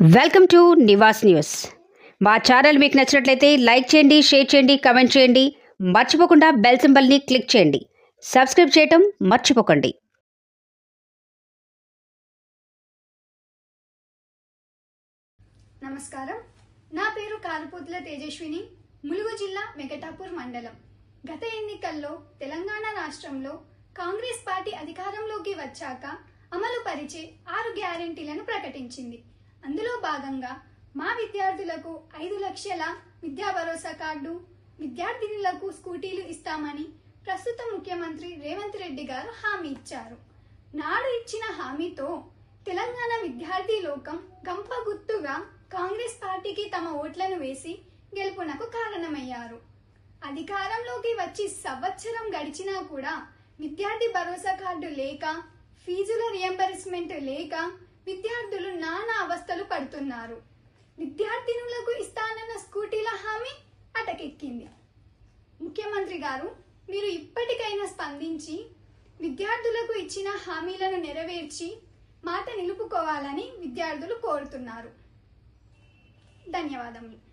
Welcome to Nivas news. మా channel మీకు నచ్చినట్లయితే లైక్ చేయండి షేర్ చేయండి కమెంట్ చేయండి. మర్చిపోకుండా బెల్ సింబల్ని క్లిక్ చేయండి. సబ్స్క్రైబ్ చేయటం మర్చిపోకండి. నమస్కారం. నా పేరు కాలుపోతుల తేజస్విని ములుగు జిల్లా మెగటాపూర్ మండలం. గత ఎన్నికల్లో తెలంగాణ రాష్ట్రంలో కాంగ్రెస్ పార్టీ అధికారంలోకి వచ్చాక అమలు పరిచే ఆరు గ్యారెంటీలను ప్రకటించింది. అందులో భాగంగా మా విద్యార్థులకు ఐదు లక్షల విద్యా భరోసా కార్డు విద్యార్థినులకు స్కూటీలు ఇస్తామని ప్రస్తుత ముఖ్యమంత్రి రేవంత్ రెడ్డి గారు హామీ ఇచ్చారు. నాడు ఇచ్చిన హామీతో తెలంగాణ విద్యార్థి లోకం గంప గుర్తుగా కాంగ్రెస్ పార్టీకి తమ ఓట్లను వేసి గెలుపునకు కారణమయ్యారు. అధికారంలోకి వచ్చి సంవత్సరం గడిచినా కూడా విద్యార్థి భరోసా కార్డు లేక ఫీజుల రియంబర్స్మెంట్ లేక విద్యార్థులు నా అవస్థలు పడుతున్నారు. విద్యార్థినులకు ఇస్తానన్న స్కూటీల హామీ అటకెక్కింది. ముఖ్యమంత్రి గారు మీరు ఇప్పటికైనా స్పందించి విద్యార్థులకు ఇచ్చిన హామీలను నెరవేర్చి మాట నిలుపుకోవాలని విద్యార్థులు కోరుతున్నారు. ధన్యవాదములు.